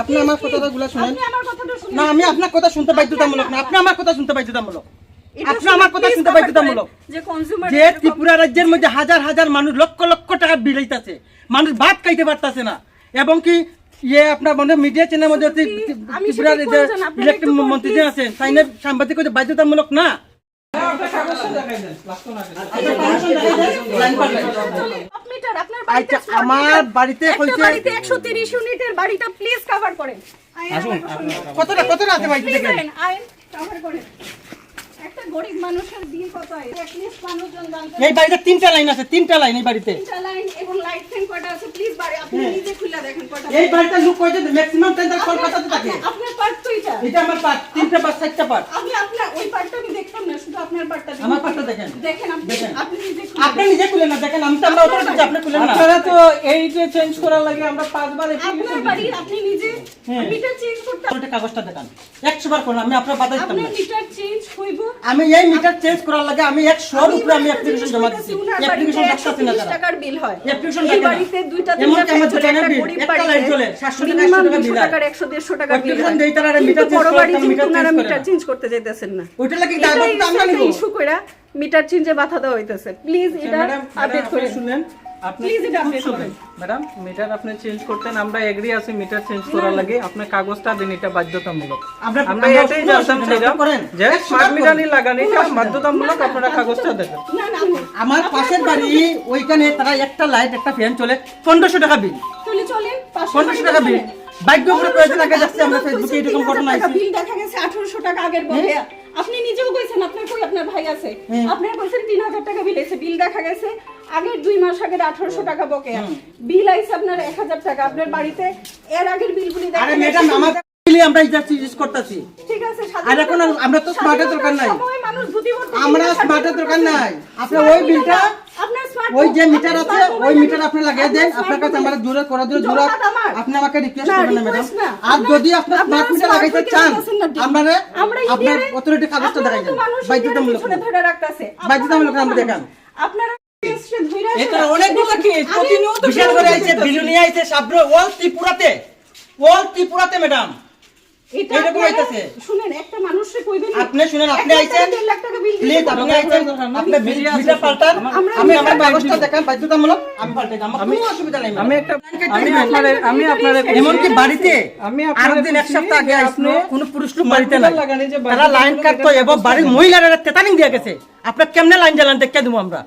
আপনি আমার কথাগুলো শুনেন। না আমি আপনার কথা শুনতে বাধ্যতামূলক না। আপনি আমার কথা শুনতে বাধ্যতামূলক। আপনি আমার কথা শুনতে বাধ্যতামূলক। যে ত্রিপুরা রাজ্যের মধ্যে হাজার হাজার মানুষ লক্ষ লক্ষ টাকা মানুষ ভাত খাইতে পারতাছে না। এবং কি ইয়ে আপনার মনে মিডিয়া চ্যানেলের মধ্যে ত্রিপুরার ইলেকট্রিক মন্ত্রী যে আছেন তাই সাংবাদিক বাধ্যতামূলক না মিটার আপনার বাড়িতে আচ্ছা আমার বাড়িতে বাড়িতে 130 ইউনিটের বাড়িটা প্লিজ কভার করেন। আসুন কতটা কতটা আছে বাড়িতে দেখেন? আইন কভার করেন। একটা গরিব মানুষের বিল কত হয়? অ্যাটলিস্ট মানুষজন জানতে এই বাড়িতে তিনটা লাইন আছে তিনটা লাইন এই বাড়িতে। তিনটা লাইন এবং লাইট ফ্যান কটা আছে? প্লিজ বাড়ি আপনি নিজে খুলে দেখেন কটা এই বাড়িতে লোক কয়টা ম্যাক্সিমাম টেন্ডার কলকাতাতে থাকে। আপনার- আপনার পার্ট তো এটা। এটা আমার পার্ট তিনটা পার্ট চারটা পার্ট আমি আপনার ওই পার্টটা আমি দেখতাম না শুধু আপনার পার্টটা দেখুন। আমার পার্টটা দেখেন। দেখেন আপনি নিজে খুলে আপনি নিজে খুলেন না দেখেন আমি তো আমরা অথরিটি আপনি খুলেন না আপনারা তো এই যে চেঞ্জ করার লাগে আমরা পাঁচবার আপনার বাড়ি আপনি নিজে হ্যাঁ। মিটার চেঞ্জ করতে অথরিটি কাগজটা দেখান। একশো বার করলাম আমি আপনার বাধা দিতাম না। মিটার চেঞ্জ হইব? আমি এই মিটার চেঞ্জ করার লাগে আমি একশোর উপরে আমি অ্যাপ্লিকেশন জমা দিচ্ছি অ্যাপ্লিকেশন ডাকতেছি না তারা টাকার বিল হয়। অ্যাপ্লিকেশন এই বাড়িতে দুইটা তিনটা আমার দোকানের বিল, একটা লাইট জ্বলে, 700 টাকা, minimum 800 টাকা বিল টাকার 100 150 টাকা বিল অ্যাপ্লিকেশন দেই তারা মিটার চেঞ্জ বড় করে, বাড়ি তারা কিন্তু মিটার চেঞ্জ করতে যাইতেছেন না। ওইটা লাগে দায়বদ্ধ তো আমরা নিব? ইস্যু কইরা মিটার চেঞ্জে বাধা দেওয়া হইতেছে। প্লিজ এটা আপডেট আপনি করেন। শুনেন আপনি। ম্যাডাম মিটার আপনি চেঞ্জ করতেন আমরা এগ্রি আছি মিটার চেঞ্জ করার লাগে। আপনার কাগজটা দিন এটা বাধ্যতামূলক। আমরা- আমরা আমরা এটাই জানতাম করেন। যে স্মার্ট মিটারই লাগান এটা বাধ্যতামূলক আপনারা কাগজটা দেখেন না না আমার পাশের বাড়ি ওইখানে তারা একটা লাইট একটা ফ্যান চলে। পনেরোশো টাকা বিল চলে চলেন পনেরোশো টাকা বিল ভাগ্য করে কয়েকদিন আগে যাচ্ছে আমরা ফেসবুকে এরকম ঘটনা বিল দেখা গেছে 1800 টাকা আগের বকে আপনি নিজেও কইছেন আপনার আপনার বলছেন তিন 3000 টাকা বিল এসে বিল দেখা গেছে। আগের দুই মাস আগের 1800 টাকা বিল আইসে আপনার 1000 টাকা। আপনার বাড়িতে এর আগের বিলগুলি দেখা গেছে। আমরা করতেছি। ঠিক আছে আর এখন আমরা তো স্মার্টের দরকার নাই। আমরা স্মার্টের দরকার নাই। আপনার ওই বিলটা ওই যে মিটার আছে ওই মিটার আপনি লাগিয়ে দেন আপনার কাছে আমরা জোরে করে জোরে জোরে আপনি আমাকে রিকোয়েস্ট করবেন না ম্যাডাম আর যদি আপনি স্মার্ট মিটার লাগাইতে চান আমরা আমরা আপনার অথরিটি কাগজটা দেখাই দেন বাধ্যতামূলক পিছনে ধরে রাখতাছে। বাধ্যতামূলক আমরা দেখান। আপনারা এটা অনেকগুলো কেস প্রতিনিয়ত বিশাল করে আইছে বিলুনি আইছে সাবরো ওয়াল ত্রিপুরাতে ওয়াল ত্রিপুরাতে ম্যাডাম এটা এইরকম আপনারা- হইতাছে। শুনেন একটা মানুষে কইবেন আপনি শুনেন আপনি আইছেন? লাখ টাকা বিল প্লিজ আপনি আইছেন? আপনি বিলটা পাল্টান? আমি আমার কাগজটা দেখান বাধ্যতামূলক আমি পাল্টাই আমার কোনো অসুবিধা নাই আমি একটা আমি আপনার আমি আপনার এমনকি বাড়িতে আমি আর দিন এক সপ্তাহ আগে যে কোনো পুরুষ লোক বাড়িতে নাই। তারা লাইন কাটতো এবং বাড়ির মহিলারা তেতানিং দিয়ে গেছে। আপনার কেমনে লাইন জ্বালান দেখে দেবো আমরা।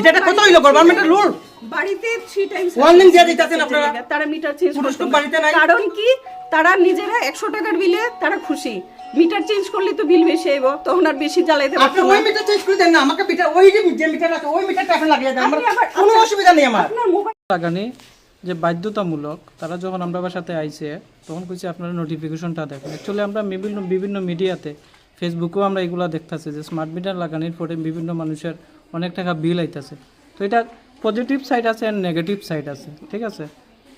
এটা কত হইল গভর্নমেন্টের রুল বাড়িতে থ্রি টাইমস Warning দিয়ে দিতেছেন আপনারা। তারা মিটার চেঞ্জ করতে বাড়িতে নাই। কারণ কি? তারা নিজেরা একশো টাকার বিলে তারা খুশি। মিটার চেঞ্জ করলে তো বিল বেশি আইব তখন আর বেশি জ্বালাইতে পারব আপনি ওই মিটার চেঞ্জ করে দেন না আমাকে মিটার ওই যে মিটার আছে ওই মিটারটা আপনি লাগিয়ে দেন আমার কোনো অসুবিধা নেই আমার। আপনার মোবাইল লাগানি যে বাধ্যতামূলক তারা যখন আমরা বাসাতে আইছে তখন কইছে আপনারা নোটিফিকেশনটা দেখেন। অ্যাকচুয়ালি আমরা বিভিন্ন বিভিন্ন মিডিয়াতে ফেসবুকেও আমরা এগুলা দেখতাছি যে স্মার্ট মিটার লাগানির পরে বিভিন্ন মানুষের অনেক টাকা বিল আইতাছে। তো এটা পজিটিভ সাইড আছে আর নেগেটিভ সাইড আছে ঠিক আছে?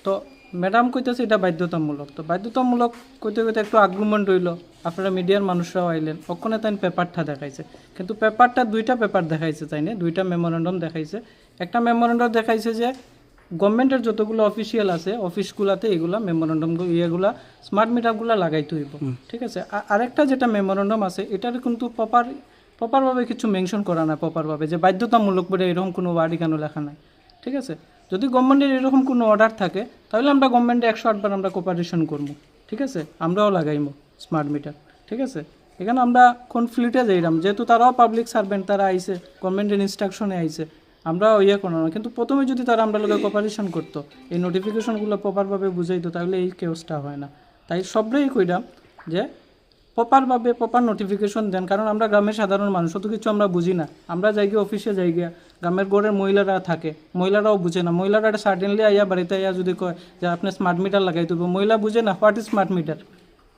তো ম্যাডাম কইতেছে এটা বাধ্যতামূলক। তো বাধ্যতামূলক কইতে কইতে একটু আগ্রুমেন্ট রইল। আপনারা মিডিয়ার মানুষরাও আইলেন। ওখানে তাই পেপারটা দেখাইছে। কিন্তু পেপারটা দুইটা পেপার দেখাইছে তাই না দুইটা মেমোরেন্ডাম দেখাইছে। একটা মেমোরেন্ডাম দেখাইছে যে গভর্নমেন্টের যতগুলো অফিসিয়াল আছে অফিসগুলোতে এগুলা মেমোরেন্ডাম ইয়েগুলা স্মার্ট মিটারগুলো লাগাইতে হইব। ঠিক আছে? আরেকটা যেটা মেমোরেন্ডাম আছে এটার কিন্তু প্রপার প্রপারভাবে কিছু মেনশন করা না প্রপারভাবে যে বাধ্যতামূলক বলে এরকম কোনো ওয়ার্ড কেন লেখা নাই। ঠিক আছে? যদি গভর্নমেন্টের এরকম কোনো অর্ডার থাকে তাহলে আমরা গভর্নমেন্টে একশো আটবার আমরা কোপারেশন করব, ঠিক আছে? আমরাও লাগাইবো স্মার্ট মিটার ঠিক আছে? এখানে আমরা কনফ্লিক্টে যাইলাম যেহেতু তারাও পাবলিক সার্ভেন্ট তারা আইসে গভর্নমেন্টের ইনস্ট্রাকশনে আইসে আমরা ইয়ে করো না কিন্তু প্রথমে যদি তারা আমরা লোকের কোপারেশন করতো, এই নোটিফিকেশনগুলো প্রপারভাবে বুঝাইতো, তাহলে এই কেসটা হয় না। তাই সবটাই কইলাম যে প্রপারভাবে প্রপার নোটিফিকেশন দেন। কারণ আমরা গ্রামের সাধারণ মানুষ, অত কিছু আমরা বুঝি না। আমরা যাই গিয়ে অফিসে যাই গিয়া, গ্রামের গড়ের মহিলারা থাকে, মহিলারাও বুঝে না। মহিলারা সাডেনলি আইয়া বাড়িতে আইয়া যদি কয় যে, আপনি স্মার্ট মিটার লাগাই দেবো। মহিলা বুঝে না হোয়াট ইজ স্মার্ট মিটার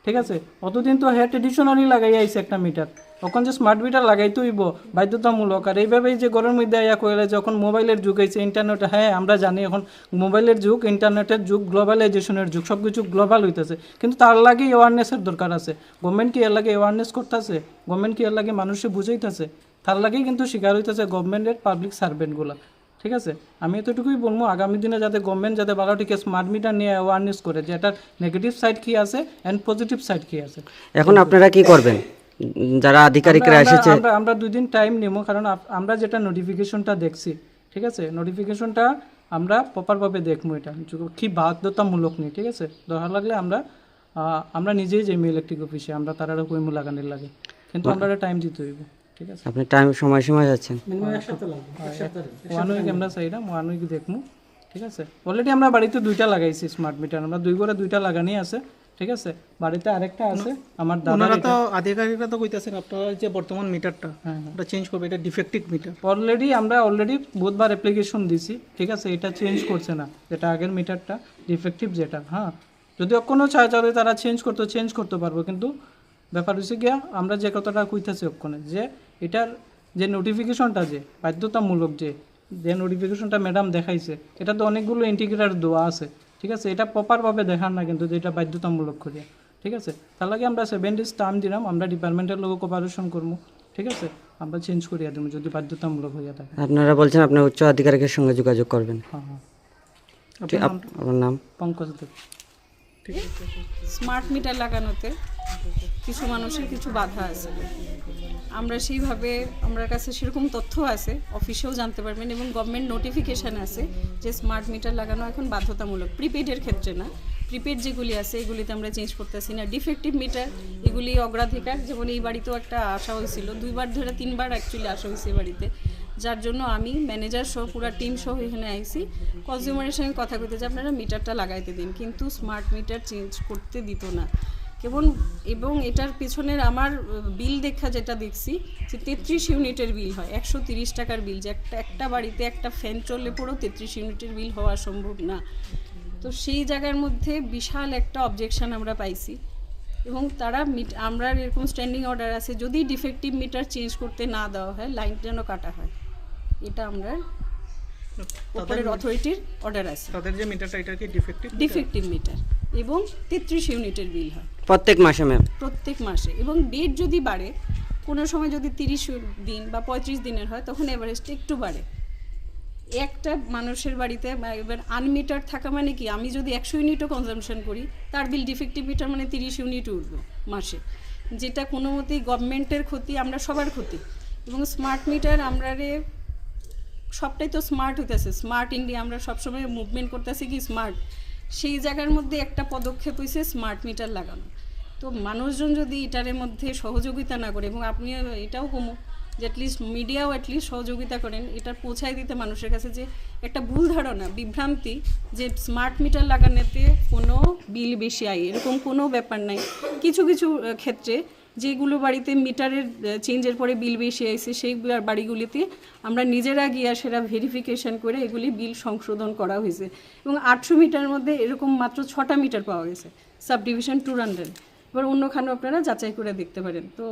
ঠিক আছে? অতদিন তো হ্যাঁ ট্রেডিশনালি লাগাই আইছে একটা মিটার তখন যে স্মার্ট মিটার লাগাইতে হইব বাধ্যতামূলক। আর এইভাবেই যে ঘরের মধ্যে আইয়া কইলে যখন মোবাইলের যুগ আইছে ইন্টারনেট হ্যাঁ আমরা জানি এখন মোবাইলের যুগ ইন্টারনেটের যুগ গ্লোবালাইজেশনের যুগ সব কিছু গ্লোবাল হইতেছে। কিন্তু তার লাগে অ্যাওয়ারনেসের দরকার আছে। গভর্নমেন্ট কি এর লাগে অ্যাওয়ারনেস করতেছে? গভর্নমেন্ট কি এর লাগে মানুষে বুঝাইতেছে? তার লাগেই কিন্তু শিকার হইতেছে গভর্নমেন্টের পাবলিক সার্ভেন্টগুলো ঠিক আছে? আমি এতটুকুই বলব আগামী দিনে যাতে গভর্নমেন্ট যাতে বারোটিকে স্মার্ট মিটার নিয়ে অ্যাওয়ারনেস করে যে এটার নেগেটিভ সাইড কী আছে অ্যান্ড পজিটিভ সাইড কী আছে। এখন আপনারা কি করবেন? যারা আধিকারিকরা এসেছে আমরা দুই দিন টাইম নেব কারণ আমরা যেটা নোটিফিকেশনটা দেখছি ঠিক আছে? নোটিফিকেশনটা আমরা প্রপারভাবে দেখব এটা। কি বাধ্যতামূলক নেই ঠিক আছে? দরকার লাগলে আমরা আমরা নিজেই যাই ইলেকট্রিক অফিসে আমরা তারা কইমু লাগানোর লাগে। কিন্তু আমরা টাইম দিতে হইব। ঠিক আছে? আপনি টাইম সময় সময় যাচ্ছেন। মিনিমাম এক সপ্তাহ লাগবে ওয়ান উইক আমরা চাইলাম ওয়ান উইক দেখব ঠিক আছে? অলরেডি আমরা বাড়িতে দুইটা লাগাইছি স্মার্ট মিটার আমরা দুই করে দুইটা লাগানি আছে ঠিক আছে? বাড়িতে আরেকটা আছে আমার দাদা তো আধিকারিকরা তো কইতাছেন আপনারা যে বর্তমান মিটারটা হ্যাঁ, ওটা চেঞ্জ করবে এটা ডিফেক্টিভ মিটার অলরেডি আমরা অলরেডি বহুতবার অ্যাপ্লিকেশন দিছি ঠিক আছে? এটা চেঞ্জ করছে না যেটা আগের মিটারটা ডিফেক্টিভ যেটা হ্যাঁ? যদি কোনো চায় তারা চেঞ্জ করতে চেঞ্জ করতে পারব কিন্তু ব্যাপার হচ্ছে গিয়া আমরা যে কথাটা কইতেছি ওখানে যে এটার যে নোটিফিকেশনটা যে বাধ্যতামূলক যে যে নোটিফিকেশনটা ম্যাডাম দেখাইছে এটা তো অনেকগুলো ইন্টিগ্রেটার দেওয়া আছে ঠিক আছে? এটা প্রপারভাবে দেখান না কিন্তু যে এটা বাধ্যতামূলক করে ঠিক আছে? তার লাগে আমরা সেভেন ডেজ টার্ম দিলাম আমরা ডিপার্টমেন্টের লোক কোপারেশন করব ঠিক আছে? আমরা চেঞ্জ করিয়া দেবো যদি বাধ্যতামূলক হইয়া থাকে। আপনারা বলছেন আপনার উচ্চ আধিকারিকের সঙ্গে যোগাযোগ করবেন। হ্যাঁ হ্যাঁ। আপনার নাম? পঙ্কজ দেব স্মার্ট মিটার লাগানোতে কিছু মানুষের কিছু বাধা আছে। আমরা সেইভাবে, আমার কাছে সেরকম তথ্য আছে, অফিসেও জানতে পারবেন এবং গভর্নমেন্ট নোটিফিকেশান আছে যে স্মার্ট মিটার লাগানো এখন বাধ্যতামূলক। প্রিপেডের ক্ষেত্রে না। প্রিপেড যেগুলি আছে, এগুলিতে আমরা চেঞ্জ করতেছি না। ডিফেক্টিভ মিটার এগুলি অগ্রাধিকার। যেমন এই বাড়িতেও একটা আসা হয়েছিল। দুইবার ধরে তিনবার অ্যাকচুয়ালি আসা হয়েছে বাড়িতে। যার জন্য আমি ম্যানেজার সহ পুরো টিম সহ এখানে আইসি কনজিউমারের সঙ্গে কথা কইতে যে আপনারা মিটারটা লাগাইতে দিন, কিন্তু স্মার্ট মিটার চেঞ্জ করতে দিত না। কেবল এবং এটার পিছনের আমার বিল দেখা যেটা দেখছি, যে তেত্রিশ ইউনিটের বিল হয়, একশো তিরিশ টাকার বিল যে একটা একটা বাড়িতে একটা ফ্যান চললে পরেও তেত্রিশ ইউনিটের বিল হওয়া সম্ভব না। তো সেই জায়গার মধ্যে বিশাল একটা অবজেকশন আমরা পাইছি। এবং তারা মিট আমরা এরকম স্ট্যান্ডিং অর্ডার আছে, যদি ডিফেক্টিভ মিটার চেঞ্জ করতে না দেওয়া হয় লাইন যেন কাটা হয়? এটা আমরা উপরের অথরিটির অর্ডার আছে। তাদের যে মিটারটা এটা কি ডিফেক্টিভ ডিফেক্টিভ মিটার এবং তেত্রিশ ইউনিটের বিল হয়। প্রত্যেক মাসে ম্যাম প্রত্যেক মাসে এবং ডেট যদি বাড়ে কোনো সময় যদি তিরিশ দিন বা পঁয়ত্রিশ দিনের হয় তখন এভারেজটা একটু বাড়ে। একটা মানুষের বাড়িতে বা এবার আনমিটার থাকা মানে কি? আমি যদি একশো ইউনিটও কনজামশন করি তার বিল ডিফেক্টিভ মিটার মানে তিরিশ ইউনিট উঠবে মাসে। যেটা কোনো মতেই গভর্নমেন্টের ক্ষতি আমরা সবার ক্ষতি। এবং স্মার্ট মিটার আমরা সবটাই তো স্মার্ট হইতেছে। স্মার্ট ইন্ডিয়া আমরা সবসময় মুভমেন্ট করতেছি কি স্মার্ট সেই জায়গার মধ্যে একটা পদক্ষেপ হয়েছে স্মার্ট মিটার লাগানো। তো মানুষজন যদি এটার মধ্যে সহযোগিতা না করে, এবং আপনি এটাও কমো যে অ্যাটলিস্ট মিডিয়াও অ্যাটলিস্ট সহযোগিতা করেন, এটা পৌঁছায় দিতে মানুষের কাছে যে একটা ভুল ধারণা, বিভ্রান্তি, যে স্মার্ট মিটার লাগানোতে কোনো বিল বেশি আয়, এরকম কোনো ব্যাপার নাই। কিছু কিছু ক্ষেত্রে যেগুলো বাড়িতে মিটারের চেঞ্জের পরে বিল বেশি আইছে সেই বাড়িগুলিতে আমরা নিজেরা গিয়া সেটা ভেরিফিকেশন করে এগুলি বিল সংশোধন করা হয়েছে এবং আটশো মিটারের মধ্যে এরকম মাত্র ছটা মিটার পাওয়া গেছে সাব ডিভিশন টু হান্ড্রেড এবার অন্যখানেও আপনারা যাচাই করে দেখতে পারেন। তো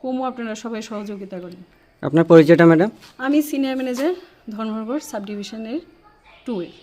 কমও আপনারা সবাই সহযোগিতা করেন। আপনার পরিচয়টা ম্যাডাম? আমি সিনিয়র ম্যানেজার ধর্মনগর সাব ডিভিশনের টু এর